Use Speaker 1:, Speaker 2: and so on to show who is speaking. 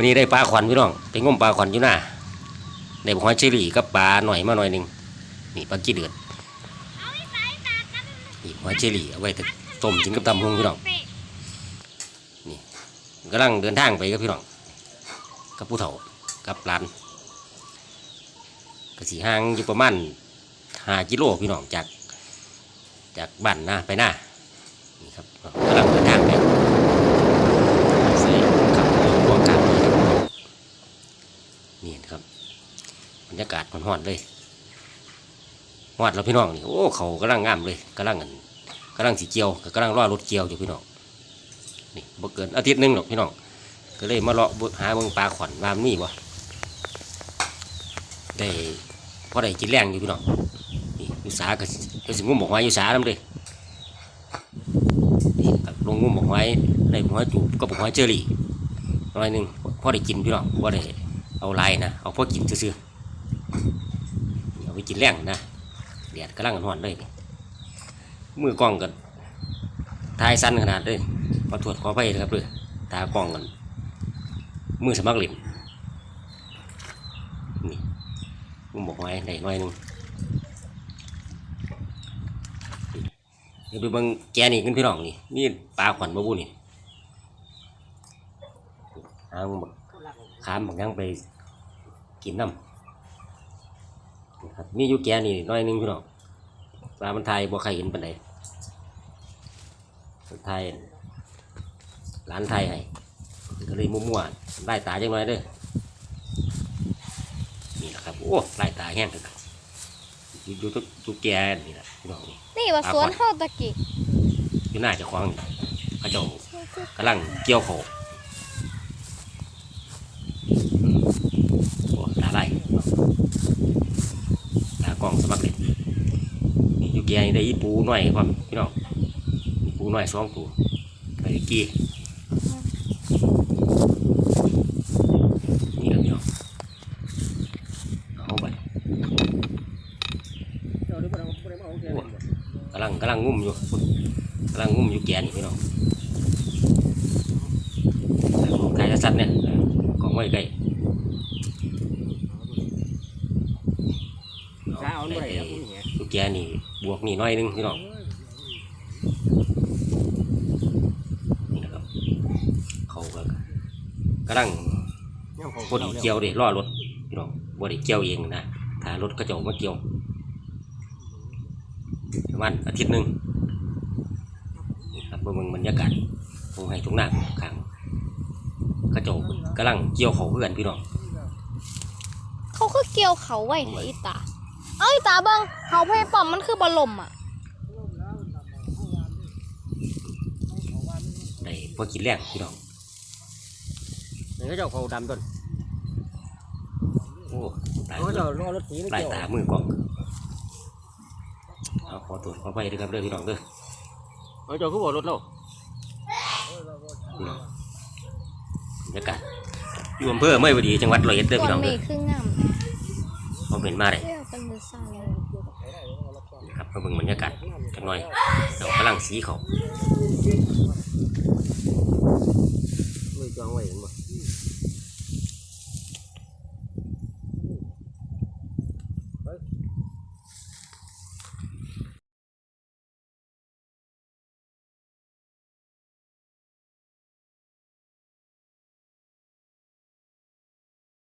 Speaker 1: วันนี้ได้ปลาขวัญพี่น้องไปงมปลาขวัญอยู่หน้าได้หอยเชอรี่กับปลาหน่อยมาหน่อยหนึ่งนี่ปลากี้เดือดนี่หอยเชอรี่เอาไว้แต่ต้มกินกับตำฮงพี่น้องนี่กำลังเดินทางไปกับพี่น้องกับผู้เฒ่ากับหลานก็สีห่างอยู่ประมาณห้ากิโลพี่น้องจากจากบ้านหน้าไปหน้านี่ครับกำลังเดินทางไปใส่ขับตัวกลางนี่ครับนี่นะครับบรรยากาศมันหอนเลยหอดแล้วพี่น้องนี่โอ้เขากำลังงามเลยกำลังอันกำลังสีเกียวกำลังรอรถเกียวอยู่พี่น้องนี่บ่เกินอาทิตย์หนึงหรอกพี่น้องก็เลยมาเลาะหาเมืองปลาขวัญวามนี่บ่ได้พอได้กินแรงอยู่พี่น้องนี่ยูสาก็ก็สิงุ่มบอกไว้อยู่สาน้ำเลยนี่ลงงุ่มบอกไว้ได้บอกไว้จูบก็บอกไว้เจอรี่ร้อยหนึ่งพอได้กินพี่น้องพอได้เอาลายนะเอาพอกินซื่อ ไปกินแรงนะแดดกำลังหอนเลยมือกล้องกันทายสั้นขนาดเลยขอตรวจขอไปนะครับเลยตากล้องกันมือสมัครเล่นนี่งุ่มบอกไว้ได้ร้อยนึงเดี๋ยวไปบิ่งแกนี่ขึ้นพี่น้องนี่นี่ปลาขวัญมาบุนี่หามึกขามบักยังไปกินน้ำ ครับมีอยู่แกนี่น้อยหนึงพี่น้องปลามันไทยบ่ใครเห็นปานใดมันไทยร้านไทยให้ก็เลยมั่วๆไล่ตาจังน้อยเด้อนี่แหละครับโอ้ไล่ตาแห้งเลยครับอยู่อยู่ทุกทุกแกนี่แหละพี่น้องนี่
Speaker 2: นี่ว่าสวนเฮาตะกี้
Speaker 1: อยู่หน้าเจะคว้าของกระจกกำลังเกี่ยวเขาโอ้ตาไล่ตากล้องสมัครเล่นนี่อยู่แกนี่ ได้อีปูหน่อยความพี่น้องอีปูหน่อยสองตัวไปกี้นี่แหละพี่น้องเอาไปกำลังกำลังงุ่มอยู่กำลังงุ่มอยู่แกนี่พี่น้องของไก่สัตว์เนี่ยเออของไว้ไก่
Speaker 3: เช้าเมื่อไห
Speaker 1: แกนี่ บวกนี่น้อยหนึงพี่น้องนี่นะครับ เขาก็กำลังบไดเกี่ยวเด็ล่อรถพี่น้องบไดเกี่ยวเองนะถ้ารถก็จะออกมาเกี่ยวประมาณอาทิตย์หนึ่งครับเบิ่งบรรยากาศตรงให้ตรงหน้าข้างกระจกกำลังเกี่ยวเขาเพื่อนพี่น้อง
Speaker 2: เขาคือเกี่ยวเขาไว้ให้อีตา เอาอีตาเบิ่งเขาเพปอมมันคือบอลมอะ
Speaker 1: ได้พอกินแรงพี่น้อง
Speaker 3: นี่ก็เจ้าเขาดำต้น
Speaker 1: โอ้ตาย
Speaker 3: เขาเจ้ารอรถหนีไม่
Speaker 1: ไล่
Speaker 3: เกี่ยว
Speaker 1: ตามือกล้องเอาขอตรวจขอไปด้วยครับเด้อพี่น้องเด้อ
Speaker 3: เขาเจ้าคือบอกรถเรา
Speaker 1: พี่น้องบรรยากาศอยู่อำเภอเมื่อวดีจังหวัดร้อยเอ็ดเด้อ
Speaker 2: ส่ว
Speaker 1: พี่
Speaker 2: น
Speaker 1: น้อง
Speaker 2: เม
Speaker 1: เด้อ
Speaker 2: ฆคืองาม
Speaker 1: เขาเป็นมาได้
Speaker 2: เที่ยวกันเดือดซ่าเลย
Speaker 1: นะครับ มาเบิ่งบรรยากาศจังหน่อยเรากำลังสีเขา
Speaker 3: ไม่จองไว้เห็นบ่